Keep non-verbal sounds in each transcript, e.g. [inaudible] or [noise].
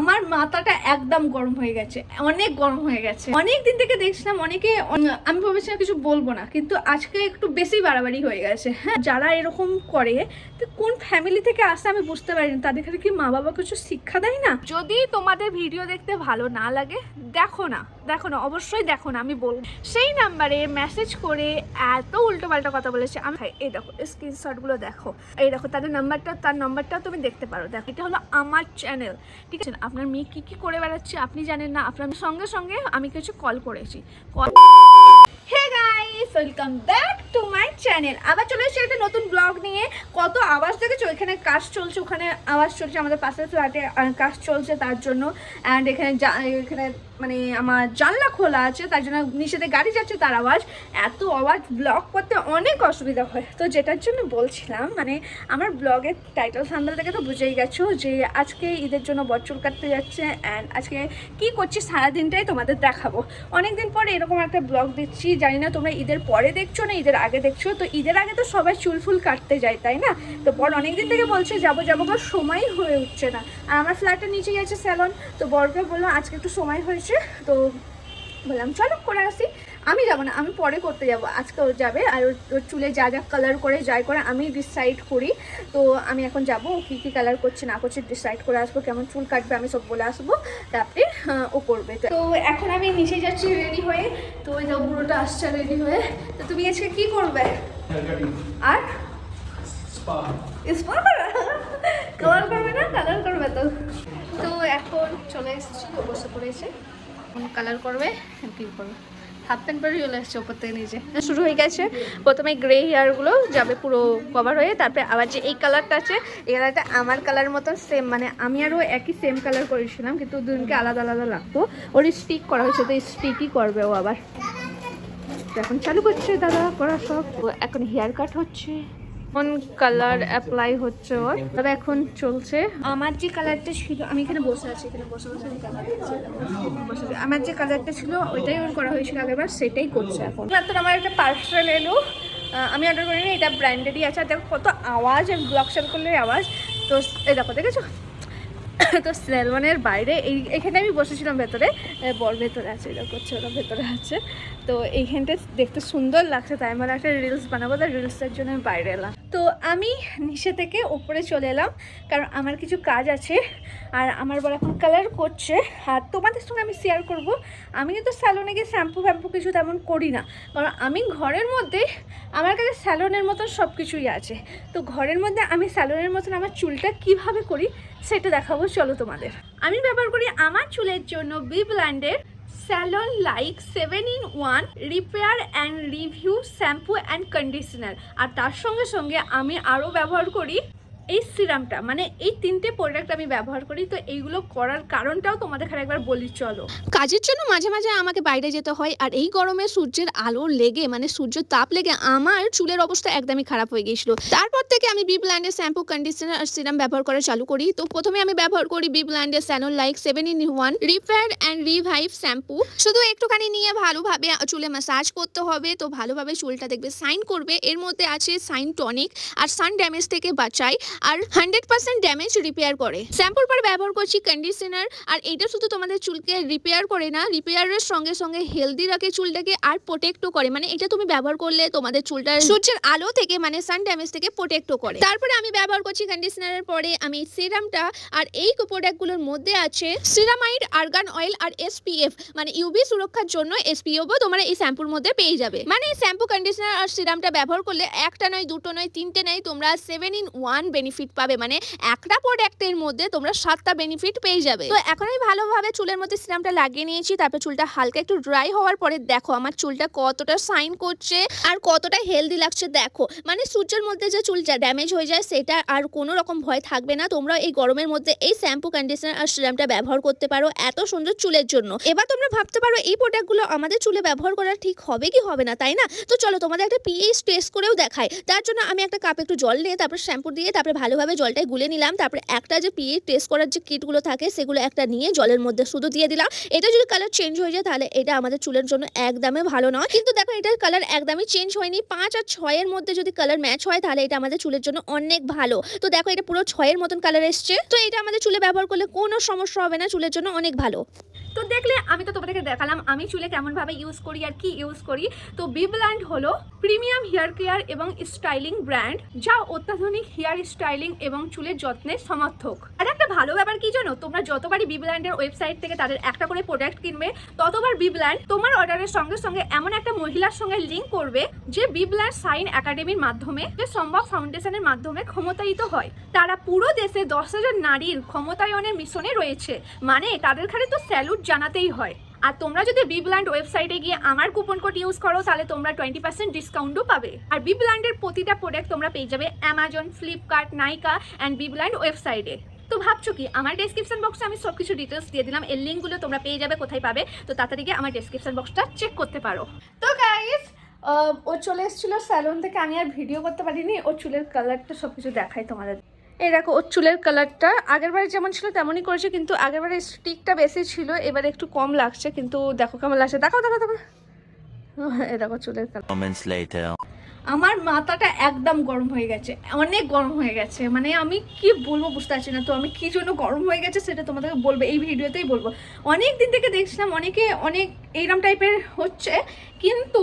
আমার মাথাটা একদম গরম হয়ে গেছে অনেক গরম হয়ে গেছে। অনেক দিন থেকে দেখছিলাম অনেকে আমি ভেবেছিলাম কিছু বলব না কিন্তু আজকে একটু বেশি বাড়াবাড়ি হয়ে গেছে। হ্যাঁ যারা এরকম করে তো কোন ফ্যামিলি থেকে আসে আমি বুঝতে পারি না। তাদের কি মা বাবা কিছু শিক্ষা দেয় না? যদি তোমাদের ভিডিও দেখতে ভালো না লাগে দেখো না দেখো না অবশ্যই দেখো না আমি বলব। সেই নাম্বারে মেসেজ করে এত উল্টো পাল্টা কথা বলেছে। আমি ভাই, এই দেখো স্ক্রিনশটগুলো দেখো। এই দেখো তাদের নাম্বারটা তার নাম্বারটাও তুমি দেখতে পারো। দেখো এটা হলো আমার চ্যানেল ঠিক আছে? আপনার মেয়ে কী কী করে বেড়াচ্ছে আপনি জানেন না, আপনার সঙ্গে সঙ্গে আমি কিছু কল করেছি। Call hey guys welcome back to my channel আবার চলে এসেছি একটা নতুন ব্লগ নিয়ে। কত আওয়াজ দেখেছ? এখানে কাজ চলছে, ওখানে আওয়াজ চলছে, আমাদের পাশের ফ্ল্যাটে কাজ চলছে তার জন্য। অ্যান্ড এখানে এখানে মানে আমার জানলা খোলা আছে, তার জন্য নিচেতে গাড়ি যাচ্ছে তার আওয়াজ। এত আওয়াজ ব্লগ করতে অনেক অসুবিধা হয়। তো যেটার জন্য বলছিলাম মানে আমার ব্লগের টাইটেল সান্দাল থেকে তো বুঝেই গেছো যে আজকে ঈদের জন্য বচ্চল কাটতে যাচ্ছে অ্যান্ড আজকে কি করছি সারাদিনটাই তোমাদের দেখাবো। অনেকদিন পরে এরকম একটা ব্লগ দিচ্ছি, জানি না তোমরা ঈদের পরে দেখছ না ঈদের আগে দেখছ। তো ঈদের আগে তো সবাই চুল ফুল কাটতে যায়, তাই না? তো বর অনেকদিন থেকে বলছে যাব যাব সময়ই হয়ে উঠছে না। আর আমার ফ্ল্যাটের নিচে গেছে স্যালন তো বরকে বলল আজকে একটু সময় হয়েছে তো বললাম, চলো, করে আসি। আমি যাব না, আমি পরে করতে যাব, আজকে ও যাবে, আর ওর চুলে যা যা কালার করে, যাই করে আমি ডিসাইড করি। তো আমি এখন যাব, ও কী কী কালার করছে, না করছে ডিসাইড করে আসব, কেমন চুল কাটবে, আমি সব বলে আসব, তারপরে ও করবে। তো এখন আমি নিচে যাচ্ছি রেডি হয়ে, তো ওই যাও বুড়োটা আসছে রেডি হয়ে, তো তুমি আজকে কী করবে? আর? স্পা কালার করবে না কালার করবে তো। তো এখন চলে এসেছি বসে পড়েছে। কালার করবে, কি করবে? হাফ প্যান্ট পরে চলে এসছে ওপর থেকে নিচে। শুরু হয়ে গেছে। প্রথমে গ্রে হেয়ারগুলো যাবে পুরো কভার হয়ে, তারপরে আবার যে এই কালারটা আছে, এই কালারটা আমার কালার মতো সেম মানে আমি আরও একই সেম কালার করেছিলাম, কিন্তু দুজনকে আলাদা আলাদা লাগতো। ওর স্টিক করা হয়েছে, তো স্টিকই করবে ও আবার। এখন চালু করছে দাদা, করা সব। এখন হেয়ার কাট হচ্ছে। কোন কালার অ্যাপ্লাই হচ্ছে ওর? তবে এখন চলছে। আমার যে কালারটা ছিল, আমি এখানে বসে আছি, এখানে বসে বসে colour বসে আমার যে কালারটা ছিল, ওইটাই ওর করা হয়েছিল আগেরবার সেটাই করছে এখন। মাত্র আমার একটা পার্সেল এলো। আমি অর্ডার করিনি, এটা ব্র্যান্ডেডই আছে। আর দেখো কত আওয়াজ ব্লক সেল করলে আওয়াজ। তো এই দেখো, দেখেছ? [laughs] তো সেলমানের বাইরে, এই, এখানে আমি বসেছিলাম ভেতরে বর ভেতরে আছে এটা করছে, ওরা ভেতরে আছে। তো এইখানটা দেখতে সুন্দর লাগছে, তাই আমার একটা রিলস বানাবো, তাই রিলসের জন্য আমি বাইরে এলাম। তো আমি নিচে থেকে ওপরে চলে এলাম, কারণ আমার কিছু কাজ আছে, আর আমার বর এখন কালার করছে। আর তোমাদের সঙ্গে আমি শেয়ার করব, আমি কিন্তু স্যালনে গিয়ে শ্যাম্পু ফ্যাম্পু কিছু তেমন করি না, কারণ আমি ঘরের মধ্যে, আমার কাছে স্যালনের মতন সব কিছুই আছে। তো ঘরের মধ্যে আমি স্যালনের মতন আমার চুলটা কীভাবে করি সেটা দেখাবো, চলো তোমাদের। আমি ব্যবহার করি আমার চুলের জন্য B ব্ল্যান্ডের salon like seven in one repair and review shampoo and conditioner আর তার সঙ্গে সঙ্গে আমি আরও ব্যবহার করি এই সিরামটা মানে এই তিনটে প্রোডাক্ট আমি ব্যবহার করি, তো এইগুলো করার কারণটাও তোমাদের এখানে একবার বলি, চলো। কাজের জন্য মাঝে মাঝে আমাকে বাইরে যেতে হয়, আর এই গরমে সূর্যের আলো লেগে মানে সূর্যের তাপ লেগে আমার চুলের অবস্থা একদমই খারাপ হয়ে গিয়েছিল। তারপর থেকে আমি বি শ্যাম্পু কন্ডিশনার আর সিরাম ব্যবহার করা চালু করি। তো প্রথমে আমি ব্যবহার করি B ব্ল্যান্ডের salon like seven in one repair and revive shampoo শুধু একটুখানি নিয়ে ভালোভাবে চুলে ম্যাসাজ করতে হবে, তো ভালোভাবে চুলটা দেখবে সাইন করবে। এর মধ্যে আছে সাইন টনিক আর সান ড্যামেজ থেকে বাঁচায়। আর হান্ড্রেড পার্সেন্ট ড্যামেজ রিপেয়ার করে। শ্যাম্পুর পর ব্যবহার করছি কন্ডিশনার আর এটা শুধু তোমাদের চুলকে রিপেয়ার করে না রিপেয়ারের সঙ্গে সঙ্গে হেলদি রাখে চুলটাকে আর প্রোটেক্টও করে। মানে এটা তুমি ব্যবহার করলে তোমাদের চুলটা সূর্যের আলো থেকে মানে সান ড্যামেজ থেকে প্রোটেক্টও করে। তারপরে আমি ব্যবহার করছি কন্ডিশনারের পরে আমি সিরামটা আর এই প্রোডাক্টগুলোর মধ্যে আছে সিরামাইড আর্গান অয়েল আর এসপিএফ মানে ইউবি সুরক্ষার জন্য এসপিএফও তোমরা এই শ্যাম্পুর মধ্যে পেয়ে যাবে। মানে এই শ্যাম্পু কন্ডিশনার আর সিরামটা ব্যবহার করলে একটা নয়, দুটো নয়, তিনটে নয়, তোমরা সেভেন ইন ওয়ান বেনিফিট পাবে। মানে একটা প্রোডাক্টের মধ্যে তোমরা সাতটা বেনিফিট পেয়ে যাবে। তো এখন আমি ভালোভাবে চুলের মধ্যে সিরামটা লাগিয়ে নিয়েছি। তারপর চুলটা হালকা একটু ড্রাই হওয়ার পরে দেখো আমার চুলটা কতটা সাইন করছে আর কতটা হেলদি লাগছে। দেখো মানে সূর্যের মধ্যে যে চুলটা ড্যামেজ হয়ে যায় সেটা আর কোনো রকম ভয় থাকবে না। তোমরা এই গরমের মধ্যে এই শ্যাম্পু কন্ডিশনার আর সিরামটা ব্যবহার করতে পারো এত সুন্দর চুলের জন্য। এবার তোমরা ভাবতে পারো এই প্রোডাক্টগুলো আমাদের চুলে ব্যবহার করা ঠিক হবে কি হবে না, তাই না? তো চলো তোমাদের একটা পিএইচ টেস্ট করেও দেখায় তার জন্য আমি একটা কাপে একটু জল নিয়ে তারপর শ্যাম্পু দিয়ে তারপরে ভালোভাবে জলটাই গুলে নিলাম। তারপরে একটা যে পিএ টেস্ট করার যে কিটগুলো থাকে, সেগুলো একটা নিয়ে জলের মধ্যে শুধু দিয়ে দিলাম। এটা যদি কালার চেঞ্জ হয়ে যায়, তাহলে এটা আমাদের চুলের জন্য একদমই ভালো নয়। কিন্তু দেখো, এটার কালার একদমই চেঞ্জ হয়নি। পাঁচ আর ছয়ের মধ্যে যদি কালার ম্যাচ হয়, তাহলে এটা আমাদের চুলের জন্য অনেক ভালো। তো দেখো, এটা পুরো ছয়ের মতন কালার এসছে। তো এটা আমাদের চুলে ব্যবহার করলে কোনো সমস্যা হবে না। চুলের জন্য অনেক ভালো। তো দেখলে আমি তো তোমাদেরকে দেখালাম, আমি চুলে কেমনভাবে ইউজ করি আর কি ইউজ করি। তো বিব্ল্যান্ড হলো প্রিমিয়াম হেয়ার কেয়ার এবং স্টাইলিং ব্র্যান্ড যা অত্যাধুনিক হেয়ার স্টাইলিং এবং চুলের যত্নের সমর্থক। আর একটা ভালো ব্যাপার কি জানো? তোমরা যতবারই বিব্ল্যান্ডের ওয়েবসাইট থেকে তাদের একটা করে প্রোডাক্ট কিনবে, ততবার বিব্ল্যান্ড তোমার অর্ডারের সঙ্গে সঙ্গে এমন একটা মহিলার সঙ্গে লিঙ্ক করবে, যে বিব্ল্যান্ড সাইন একাডেমির মাধ্যমে, যে সম্ভব ফাউন্ডেশনের মাধ্যমে ক্ষমতায়িত হয়। তারা পুরো দেশে দশ হাজার নারীর ক্ষমতায়নের মিশনে রয়েছে। মানে তাদের খালি তো স্যালুট জানাতেই হয়। আর তোমরা যদি বিব্ল্যান্ড ওয়েবসাইটে গিয়ে আমার কুপন কোড ইউজ করো, তাহলে তোমরা টোয়েন্টি পার্সেন্ট ডিসকাউন্টও পাবে। আর বিব্ল্যান্ডের প্রতিটা প্রোডাক্ট তোমরা পেয়ে যাবে অ্যামাজন ফ্লিপকার্ট নাইকা অ্যান্ড বিব্ল্যান্ড ওয়েবসাইটে তো ভাবছ কি, আমার ডেসক্রিপশন বক্সে আমি সব কিছু ডিটেলস দিয়ে দিলাম, এর লিঙ্কগুলো তোমরা পেয়ে যাবে, কোথায় পাবে, তো তাড়াতাড়ি গিয়ে আমার ডেসক্রিপশন বক্সটা চেক করতে পারো। তো গাইস ও চলে এসেছিল স্যালন থেকে, আমি আর ভিডিও করতে পারিনি ওর চুলের কালারটা সব কিছু দেখাই তোমাদের। এই দেখো ওর চুলের কালারটা আগেরবারে যেমন ছিল তেমনই করেছে কিন্তু আগেরবারে স্টিকটা বেশি ছিল এবারে একটু কম লাগছে কিন্তু দেখো কেমন লাগছে। দেখো দেখো দেখো [laughs] এই দেখো চুলের কালার. আমার মাথাটা একদম গরম হয়ে গেছে অনেক গরম হয়ে গেছে। মানে আমি কি বলব বুঝতে পারছি না তো আমি কি জন্য গরম হয়ে গেছে সেটা তোমাদেরকে বলব এই ভিডিওতেই বলব। অনেক দিন থেকে দেখছিলাম অনেকে অনেক এইরকম টাইপের হচ্ছে কিন্তু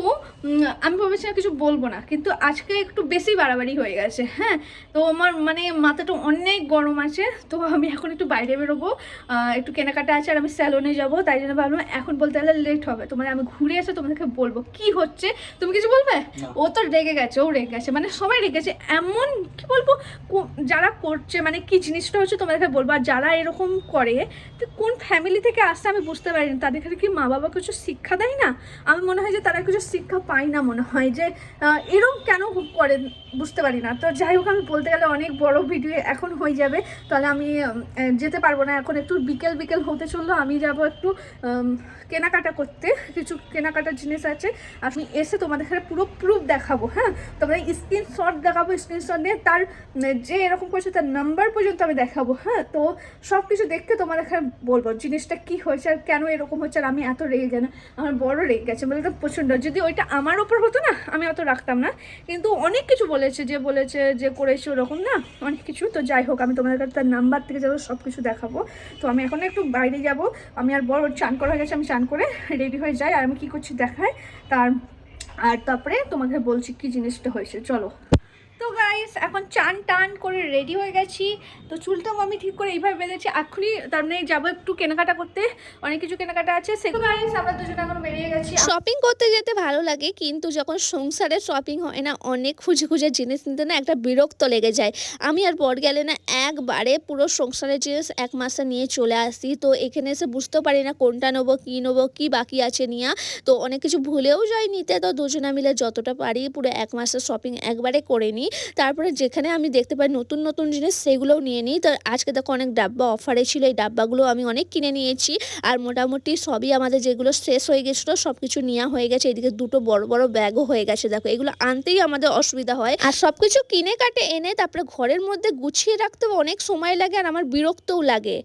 আমি ভেবেছিলাম কিছু বলব না। কিন্তু আজকে একটু বেশি বাড়াবাড়ি হয়ে গেছে হ্যাঁ? তো আমার মানে মাথাটা অনেক গরম আছে তো আমি এখন একটু বাইরে বেরোবো একটু কেনাকাটা আছে আর আমি স্যালনে যাব তাই জন্য ভাবলাম এখন বলতে গেলে লেট হবে। তোমার আমি ঘুরে এসে তোমাদেরকে বলব কি হচ্ছে। তুমি কিছু বলবে? ও তো রেগে গেছে ও রেগে গেছে মানে সবাই রেগে গেছে। এমন কি বলব যারা করছে মানে কি জিনিসটা হচ্ছে তোমাদেরকে বলব আর যারা এরকম করে তো কোন ফ্যামিলি থেকে আসছে আমি বুঝতে পারি না তাদের কি মা বাবা কিছু শিক্ষা দেয় না? আমি মনে হয় যে তারা কিছু শিক্ষা পায় না মনে হয় যে এরম কেন করে বুঝতে পারি না। তো যাই হোক, আমি বলতে গেলে অনেক বড় ভিডিও এখন হয়ে যাবে। তাহলে আমি যেতে পারব না। এখন একটু বিকেল বিকেল হতে চলল। আমি যাব একটু কেনাকাটা করতে। কিছু কেনাকাটার জিনিস আছে। আমি এসে তোমাদের এখানে পুরো প্রুফ দেখাবো হ্যাঁ? তোমাদের স্ক্রিনশট দেখাবো স্ক্রিনশট নিয়ে তার যে এরকম করছে তার নাম্বার পর্যন্ত আমি দেখাবো হ্যাঁ? তো সব কিছু দেখতে তোমাদের এখানে বলব, জিনিসটা কি হয়েছে আর কেন এরকম হচ্ছে আর আমি এত রেগে না। আমার বড় রেগে গেছে। বলে তো প্রচণ্ড যদি ওইটা আমার ওপর হতো না, আমি অত রাখতাম না। কিন্তু অনেক কিছু বলেছে, যে বলেছে, যে করেছে ওরকম না, অনেক কিছু। তো যাই হোক, আমি তোমাদের কাছে তার নাম্বার থেকে যাব সব কিছু দেখাবো। তো আমি এখন একটু বাইরে যাব। আমি আর বড় চান করা গেছে, আমি চান করে রেডি হয়ে যাই, আর আমি কী করছি দেখায়, তার আর তারপরে তোমাকে বলছি কি জিনিসটা হয়েছে। চলো। তো গাইস এখন চান টান করে রেডি হয়ে গেছি। তো চুলটাও আমি ঠিক করে এইভাবে বেঁধেছি। এখনই তার মানে যাব একটু কেনাকাটা করতে। অনেক কিছু কেনাকাটা আছে। সেগুলো গাইস আমরা দুজনে এখন বেরিয়ে গেছি। শপিং করতে যেতে ভালো লাগে, কিন্তু যখন সংসারে শপিং হয় না, অনেক খুঁজে খুঁজে জিনিস নিতে না একটা বিরক্ত লেগে যায়। আমি আর বর গেলে না একবারে পুরো সংসারের জিনিস এক মাসে নিয়ে চলে আসি। তো এখানে এসে বুঝতে পারি না কোনটা নেব, কী নেব, কী বাকি আছে নিয়ে। তো অনেক কিছু ভুলেও যাই নিতে তো দুজনে মিলে যতটা পারি পুরো এক মাসের শপিং একবারে করে নিই। তারপরে যেখানে আমি দেখতে পাই নতুন নতুন জিনিস, সেগুলোও নিয়ে নিই। তো আজকে দেখো অনেক ডাব্বা অফারে ছিল, এই ডাব্বাগুলো আমি অনেক কিনে নিয়েছি। আর মোটামুটি সবই আমাদের যেগুলো শেষ হয়ে গেছিল সব কিছু নেওয়া হয়ে গেছে। এদিকে দুটো বড় বড় ব্যাগও হয়ে গেছে, দেখো। এগুলো আনতেই আমাদের অসুবিধা হয়। আর সব কিছু কিনে, কাটে, এনে তারপরে ঘরের মধ্যে গুছিয়ে রাখতে অনেক সময় লাগে আর আমার বিরক্তও লাগে।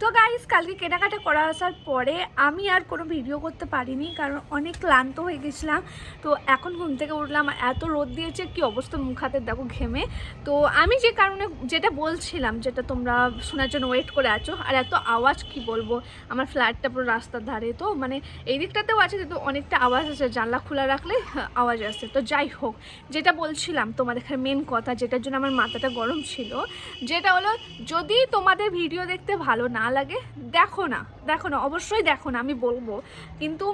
তো গাইস কালকে কেনাকাটা করা আসার পরে আমি আর কোনো ভিডিও করতে পারিনি, কারণ অনেক ক্লান্ত হয়ে গেছিলাম। তো এখন ঘুম থেকে উঠলাম এত রোদ দিয়েছে, কি অবস্থা মুখ হাতে দেখো ঘেমে। তো আমি যে কারণে যেটা বলছিলাম, যেটা তোমরা শোনার জন্য ওয়েট করে আছো, আর এত আওয়াজ কি বলব, আমার ফ্ল্যাটটা পুরো রাস্তার ধারে। তো মানে এই দিকটাতেও আছে, কিন্তু অনেকটা আওয়াজ আছে, জানলা খোলা রাখলে আওয়াজ আসে। তো যাই হোক, যেটা বলছিলাম, তোমাদের মেন কথা, যেটার জন্য আমার মাথাটা গরম ছিল, যেটা হলো, যদি তোমাদের ভিডিও দেখতে ভালো না লাগে দেখো না দেখো না অবশ্যই দেখো না আমি বলব। কিন্তু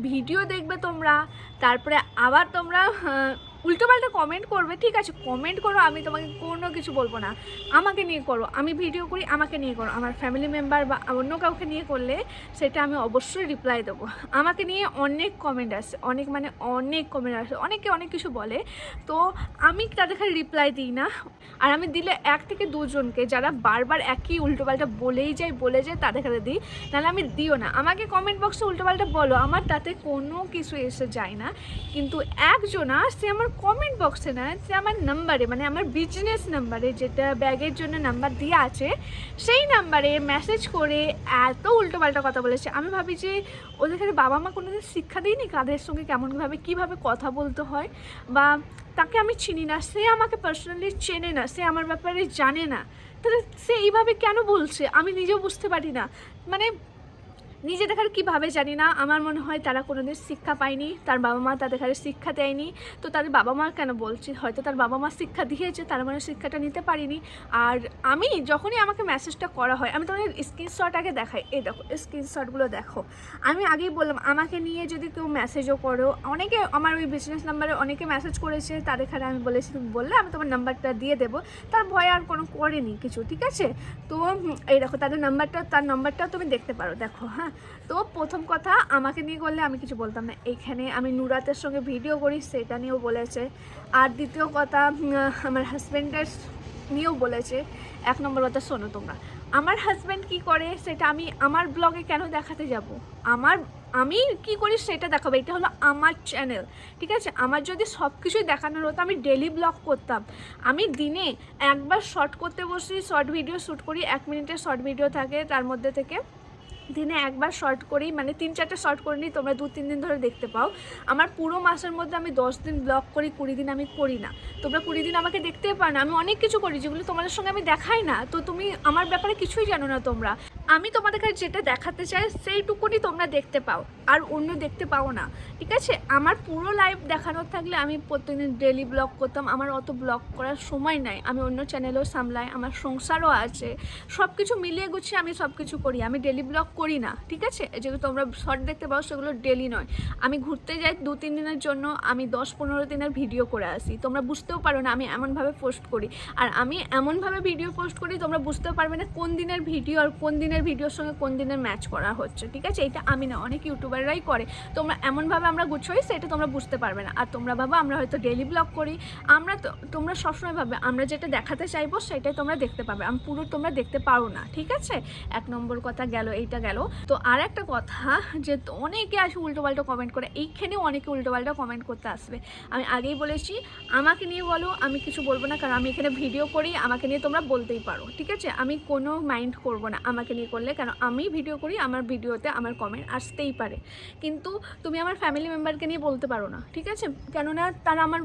ভিডিও দেখবে তোমরা তারপরে আবার তোমরা আহ, উল্টোপাল্টা কমেন্ট করবে, ঠিক আছে কমেন্ট করো, আমি তোমাকে কোনো কিছু বলব না। আমাকে নিয়ে করো, আমি ভিডিও করি, আমাকে নিয়ে করো। আমার ফ্যামিলি মেম্বার বা অন্য কাউকে নিয়ে করলে সেটা আমি অবশ্যই রিপ্লাই দেবো। আমাকে নিয়ে অনেক কমেন্ট আসে, অনেক মানে অনেক কমেন্ট আসে, অনেকে অনেক কিছু বলে। তো আমি তাদের খালি রিপ্লাই দিই না। আর আমি দিলে এক থেকে দুজনকে, যারা বারবার একই উল্টোপাল্টা বলেই যায়, বলে যায়, তাদের কাছে দিই। নাহলে আমি দিও না। আমাকে কমেন্ট বক্সে উল্টোপাল্টা বলো, আমার তাতে কোনো কিছু এসে যায় না। কিন্তু একজনা, সে আমার কমেন্ট বক্সে না, যে আমার নাম্বারে মানে আমার বিজনেস নাম্বারে যেটা ব্যাগের জন্য নাম্বার দেওয়া আছে, সেই নাম্বারে মেসেজ করে এত উল্টোপাল্টা কথা বলেছে। আমি ভাবি যে ওদের বাবা মা কোনোদিন শিক্ষা দিইনি কাদের সঙ্গে কেমনভাবে, কীভাবে কথা বলতে হয়? বা তাকে আমি চিনি না, সে আমাকে পার্সোনালি চেনে না, সে আমার ব্যাপারে জানে না। তাহলে সে এইভাবে কেন বলছে? আমি নিজেও বুঝতে পারি না। মানে নিজে দেখার কীভাবে জানি না। আমার মনে হয় তারা কোনোদিন শিক্ষা পায়নি, তার বাবা মা তাদের ঘরে শিক্ষা দেয়নি। তো তাদের বাবা মা কেন বলছে? হয়তো তার বাবা মা শিক্ষা দিয়েছে, তার মানে শিক্ষাটা নিতে পারিনি। আর আমি যখনই আমাকে মেসেজটা করা হয়, আমি তোমাদের স্ক্রিনশট আগে দেখাই। এই দেখো স্ক্রিনশটগুলো দেখো। আমি আগেই বললাম, আমাকে নিয়ে যদি কেউ মেসেজও করো, অনেকে আমার ওই বিজনেস নাম্বারে অনেকে মেসেজ করেছে, তাদের এখানে আমি বলেছি, তুমি বললে আমি তোমার নাম্বারটা দিয়ে দেবো। তার ভয় আর কোনো করেনি কিছু, ঠিক আছে? তো এই দেখো, তাদের নাম্বারটা তার নাম্বারটাও তুমি দেখতে পারো, দেখো হ্যাঁ? তো প্রথম কথা, আমাকে নিয়ে করলে আমি কিছু বলতাম না। এখানে আমি নুরাতের সঙ্গে ভিডিও করি, সেটা নিয়েও বলেছে। আর দ্বিতীয় কথা আমার হাজব্যান্ডের নিয়েও বলেছে, এক নম্বর কথা শোনো তোমরা। আমার হাজব্যান্ড কি করে, সেটা আমি আমার ব্লগে কেন দেখাতে যাব? আমার, আমি কি করি সেটা দেখাবো, এটা হলো আমার চ্যানেল ঠিক আছে? আমার যদি সব কিছুই দেখানোর হতো, আমি ডেলি ব্লগ করতাম। আমি দিনে একবার শর্ট করতে বসি শর্ট ভিডিও শ্যুট করি, এক মিনিটের শর্ট ভিডিও থাকে, তার মধ্যে থেকে দিনে একবার শর্ট করি মানে তিন চারটা শর্ট করে নিই তোমরা দু তিন দিন ধরে দেখতে পাও। আমার পুরো মাসের মধ্যে আমি দশ দিন ব্লগ করি, কুড়ি দিন আমি করি না। তোমরা কুড়ি দিন আমাকে দেখতে পাও না। আমি অনেক কিছু করি যেগুলো তোমাদের সঙ্গে আমি দেখাই না। তো তুমি আমার ব্যাপারে কিছুই জানো না তোমরা। আমি তোমাদের কাছে যেটা দেখাতে চাই, সেইটুকুনি তোমরা দেখতে পাও, আর অন্য দেখতে পাও না। ঠিক আছে? আমার পুরো লাইভ দেখানোর থাকলে আমি প্রত্যেকদিন ডেলি ব্লগ করতাম, আমার অত ব্লগ করার সময় নাই। আমি অন্য চ্যানেলও সামলাই, আমার সংসারও আছে। সব কিছু মিলিয়ে গুছিয়ে আমি সব কিছু করি, আমি ডেলি ব্লগ করি না। ঠিক আছে? যেগুলো তোমরা শর্ট দেখতে পাও, সেগুলো ডেলি নয়। আমি ঘুরতে যাই দু, তিন দিনের জন্য, আমি দশ, পনেরো দিনের ভিডিও করে আসি। তোমরা বুঝতেও পারো না, আমি এমনভাবে পোস্ট করি। আর আমি এমনভাবে ভিডিও পোস্ট করি, তোমরা বুঝতেও পারবে না কোন দিনের ভিডিও আর কোন দিনের ভিডিওর সঙ্গে কোন দিনের ম্যাচ করা হচ্ছে, ঠিক আছে? এটা আমি না, অনেক ইউটিউবাররাই করে। তোমরা এমনভাবে আমরা গুছোই সেটা তোমরা বুঝতে পারবে না। আর তোমরা ভাবো, আমরা হয়তো ডেলি ব্লগ করি। আমরা তো, তোমরা সবসময় ভাবে আমরা যেটা দেখাতে চাইব, সেটাই তোমরা দেখতে পাবে। আমি পুরো তোমরা দেখতে পারো না, ঠিক আছে? এক নম্বর কথা গেল, এইটা গেল। তো আর একটা কথা, যে অনেকে আসে উল্টোপাল্টা কমেন্ট করে, এইখানেও অনেকে উল্টোপাল্টা কমেন্ট করতে আসবে। আমি আগেই বলেছি, আমাকে নিয়ে বলো, আমি কিছু বলব না, কারণ আমি এখানে ভিডিও করি, আমাকে নিয়ে তোমরা বলতেই পারো, ঠিক আছে? আমি কোনো মাইন্ড করব না, আমাকে নিয়ে করলে কারণ আমি ভিডিও করি, আমার ভিডিওতে আমার কমেন্ট আসতেই পারে। কিন্তু তুমি আমার ফ্যামিলি মেম্বারকে নিয়ে বলতে পারো না, ঠিক আছে? কেননা তারা আমার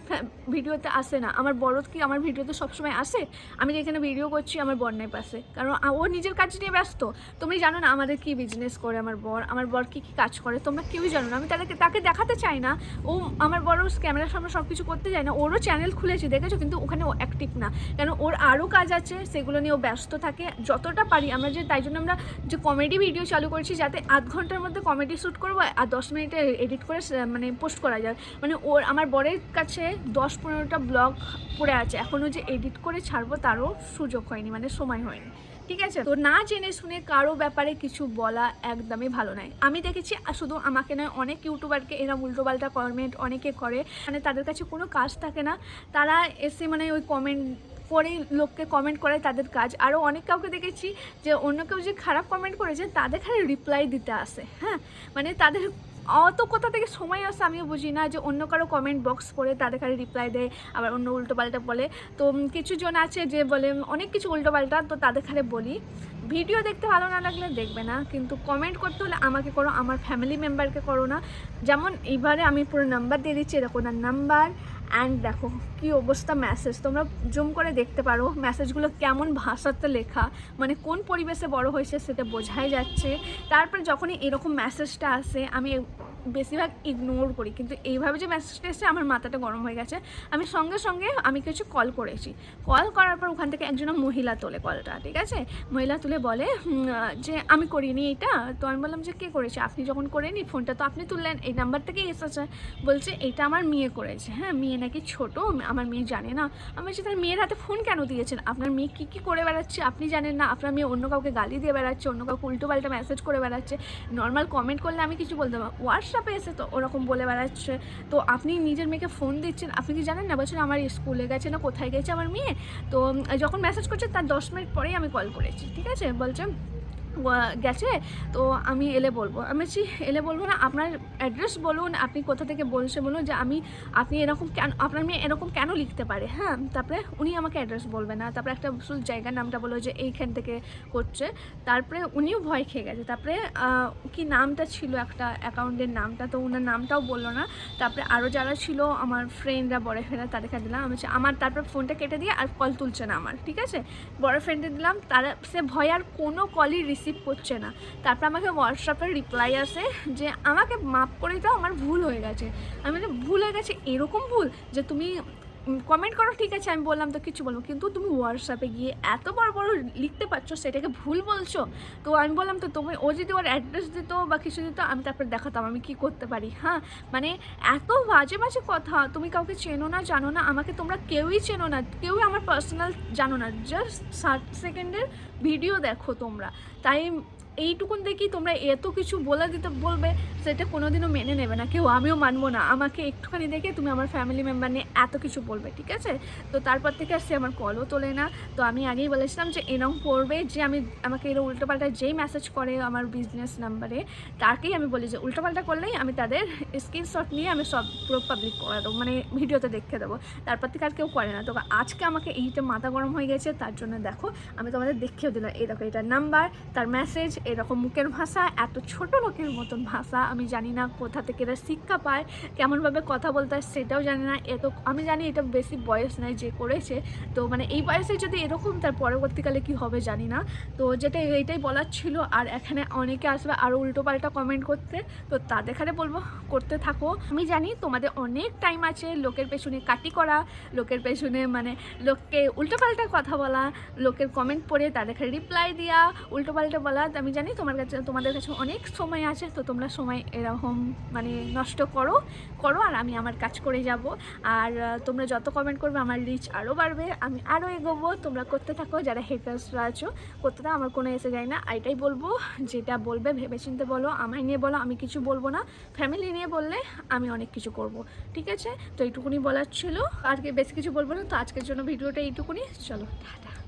ভিডিওতে আসে না। আমার বড় কি আমার ভিডিওতে সবসময় আসে? আমি যেখানে ভিডিও করছি, আমার নাই পাশে। কারণ ও নিজের কাজ নিয়ে ব্যস্ত। তুমি জানো না আমাদের কি বিজনেস করে আমার বর আমার বর কি কি কাজ করে, তোমরা কেউই জানো না। আমি তাদেরকে, তাকে দেখাতে চাই না। ও, আমার বড় ক্যামেরার সামনে সব কিছু করতে চায় না। ওরও চ্যানেল খুলেছি, দেখেছ? কিন্তু ওখানে ও অ্যাক্টিভ না। কেন ওর আরও কাজ আছে, সেগুলো নিয়ে ও ব্যস্ত থাকে, যতটা পারি আমরা যে, তাই জন্য আমরা যে কমেডি ভিডিও চালু করেছি যাতে আধ ঘণ্টার মধ্যে কমেডি শ্যুট করব আর দশ মিনিটে এডিট করে মানে পোস্ট করা যায়। মানে ওর, আমার বরের কাছে দশ পনেরোটা ব্লগ পড়ে আছে। এখনও যে এডিট করে ছাড়বো তারও সুযোগ হয়নি মানে সময় হয়নি। ঠিক আছে? তো না জেনে শুনে কারও ব্যাপারে কিছু বলা একদমই ভালো নয়। আমি দেখেছি শুধু আমাকে নয়, অনেক ইউটিউবারকে এরা উল্টোপাল্টা কমেন্ট অনেকে করে। মানে তাদের কাছে কোনো কাজ থাকে না। তারা এসে মানে ওই কমেন্ট করেই লোককে কমেন্ট করে তাদের কাজ। আরও অনেক কাউকে দেখেছি যে অন্য কেউ যে খারাপ কমেন্ট করেছে, তাদের খালি রিপ্লাই দিতে আসে হ্যাঁ? মানে তাদের অত কোথা থেকে সময় আসে আমিও বুঝি না যে অন্য কারও কমেন্ট বক্স পড়ে তাদের খালি রিপ্লাই দেয়, আবার অন্য উল্টোপাল্টা বলে। তো কিছু জন আছে যে বলে, অনেক কিছু উল্টোপাল্টা, তো তাদের খালি বলি। ভিডিও দেখতে ভালো না লাগলে দেখবে না, কিন্তু কমেন্ট করতে হলে আমাকে করো, আমার ফ্যামিলি মেম্বারকে করো না। যেমন এইবারে আমি পুরো নাম্বার দিয়ে দিচ্ছি, এরকম নাম্বার অ্যান্ড দেখো, কি অবস্থা মেসেজ তোমরা জুম করে দেখতে পারো মেসেজগুলো কেমন ভাষাতে লেখা মানে কোন পরিবেশে বড় হয়েছে সেটা বোঝাই যাচ্ছে। তারপরে যখনই এরকম মেসেজটা আসে, আমি বেশিরভাগ ইগনোর করি। কিন্তু এইভাবে যে মেসেজটা এসে আমার মাথাটা গরম হয়ে গেছে। আমি সঙ্গে সঙ্গে আমি কিছু কল করেছি। কল করার পর ওখান থেকে একজন মহিলা তোলে কলটা ঠিক আছে? মহিলা তুলে বলে যে আমি করিনি এটা। তো আমি বললাম যে, কে করেছে? আপনি যখন করেনি ফোনটা তো আপনি তুললেন। এই নাম্বার থেকেই এসেছে। বলছে, এটা আমার মেয়ে করেছে। হ্যাঁ মেয়ে নাকি ছোট? আমার মেয়ে জানে না। আমি বলছি তার মেয়ের হাতে ফোন কেন দিয়েছেন? আপনার মেয়ে কী কী করে বেড়াচ্ছে আপনি জানেন না। আপনার মেয়ে অন্য কাউকে গালি দিয়ে বেড়াচ্ছে, অন্য কাউকে উল্টো পাল্টা মেসেজ করে বেড়াচ্ছে। নর্মাল কমেন্ট করলে আমি কিছু বলতে পারব হোয়াটসঅ্যাপে পেয়েছে তো ওরকম বলে বেড়াচ্ছে। তো আপনি নিজের মেয়েকে ফোন দিচ্ছেন, আপনি কি জানেন না? বলছেন আমার স্কুলে গেছে না, কোথায় গেছে আমার মেয়ে? তো যখন মেসেজ করছে, তার দশ মিনিট পরেই আমি কল করেছি, ঠিক আছে? বলছে গেছে, তো আমি এলে বলব। আমি বলছি, এলে বলব না, আপনার অ্যাড্রেস বলুন, আপনি কোথা থেকে বলছে বলুন, যে আমি, আপনি এরকম কেন, আপনার মেয়ে এরকম কেন লিখতে পারে হ্যাঁ? তারপরে উনি আমাকে অ্যাড্রেস বলবে না। তারপরে একটা শুধু জায়গার নামটা বলল যে এইখান থেকে করছে। তারপরে উনিও ভয় খেয়ে গেছে। তারপরে কি নামটা ছিল একটা অ্যাকাউন্টের নামটা, তো ওনার নামটাও বলল না। তারপরে আরও যারা ছিল আমার ফ্রেন্ডরা বড় ফ্রেন্ডরা তাদেরকে দিলাম। আমি আমার তারপরে ফোনটা কেটে দিয়ে আর কল তুলছে না আমার। ঠিক আছে? বড় ফ্রেন্ডে দিলাম, তারা, সে ভয় আর কোনো কলই রিসিভ করছে না। তারপর আমাকে হোয়াটসঅ্যাপের রিপ্লাই আসে যে, আমাকে মাফ করে দাও, আমার ভুল হয়ে গেছে। আমি ভুল হয়ে গেছে? এরকম ভুল? যে তুমি কমেন্ট করো, ঠিক আছে, আমি বললাম তো কিছু বলব। কিন্তু তুমি হোয়াটসঅ্যাপে গিয়ে এত বড় বড় লিখতে পারছ, সেটাকে ভুল বলছো। তো আমি বললাম তো তুমি, ও যদি ওর অ্যাড্রেস দিত বা কিছু দিত, আমি তারপরে দেখাতাম, আমি কি করতে পারি? হ্যাঁ মানে এত বাজে বাজে কথা, তুমি কাউকে চেনো না, জানো না, আমাকে তোমরা কেউই চেনো না, কেউই আমার পার্সোনাল জানো না। জাস্ট ষাট সেকেন্ডের ভিডিও দেখো তোমরা। তাই এইটুকুন দেখি তোমরা এত কিছু বলে দিতে বলবে সেটা কোনোদিনও মেনে নেবে না, কেউ আমিও মানবো না। আমাকে একটুখানি দেখে তুমি আমার ফ্যামিলি মেম্বার নিয়ে এত কিছু বলবে, ঠিক আছে? তো তারপর থেকে আর সে আমার কলও তোলে না। তো আমি আগেই বলেছিলাম যে এরকম করবে যে আমি, আমাকে এরকম উল্টোপাল্টা যেই মেসেজ করে আমার বিজনেস নাম্বারে তাকেই আমি বলি যে উল্টোপাল্টা করলেই আমি তাদের স্ক্রিনশট নিয়ে আমি সব পুরো পাবলিক করে দেবো মানে ভিডিওতে দেখতে দেবো। তারপর থেকে আর কেউ করে না। তো আজকে আমাকে এইটা মাথা গরম হয়ে গেছে, তার জন্য দেখো, আমি তোমাদের দেখেও দিলাম। দেখো, এটার নাম্বার তার মেসেজ এরকম মুখের ভাষা, এত ছোট লোকের মতন ভাষা আমি জানি না কোথা থেকে এরা শিক্ষা পায়, কেমনভাবে কথা বলতে হয় সেটাও জানি না। এত, আমি জানি এটা বেশি বয়স নয় যে করেছে। তো মানে এই বয়সে যদি এরকম, তার পরবর্তীকালে কি হবে জানি না। তো যেটা এইটাই বলার ছিল। আর এখানে অনেকে আসবে আরও উল্টোপাল্টা কমেন্ট করতে। তো তাদের এখানে বলব, করতে থাকো। আমি জানি তোমাদের অনেক টাইম আছে লোকের পেছনে কাটি করা, লোকের পেছনে মানে লোককে উল্টোপাল্টা কথা বলা, লোকের কমেন্ট পড়ে তাদের রিপ্লাই দেওয়া উল্টোপাল্টা বলা। আমি জানি তোমার কাছে, তোমাদের কাছে অনেক সময় আছে। তো তোমরা সময় এরকম মানে নষ্ট করো করো আর আমি আমার কাজ করে যাব। আর তোমরা যত কমেন্ট করবে আমার রিচ আরও বাড়বে। আমি আরও এগোবো। তোমরা করতে থাকো। যারা হেটার্সরা আছো, করতে থাকো। আমার কোনো এসে যায় না। এটাই বলব, যেটা বলবে ভেবেচিন্তে বলো, আমায় নিয়ে বলো। আমি কিছু বলব না। ফ্যামিলি নিয়ে বললে আমি অনেক কিছু করব। ঠিক আছে? তো এইটুকুনি বলার ছিল। আর কি বেশি কিছু বলব না। তো আজকের জন্য ভিডিওটা এইটুকুনি। চলো, টাটা।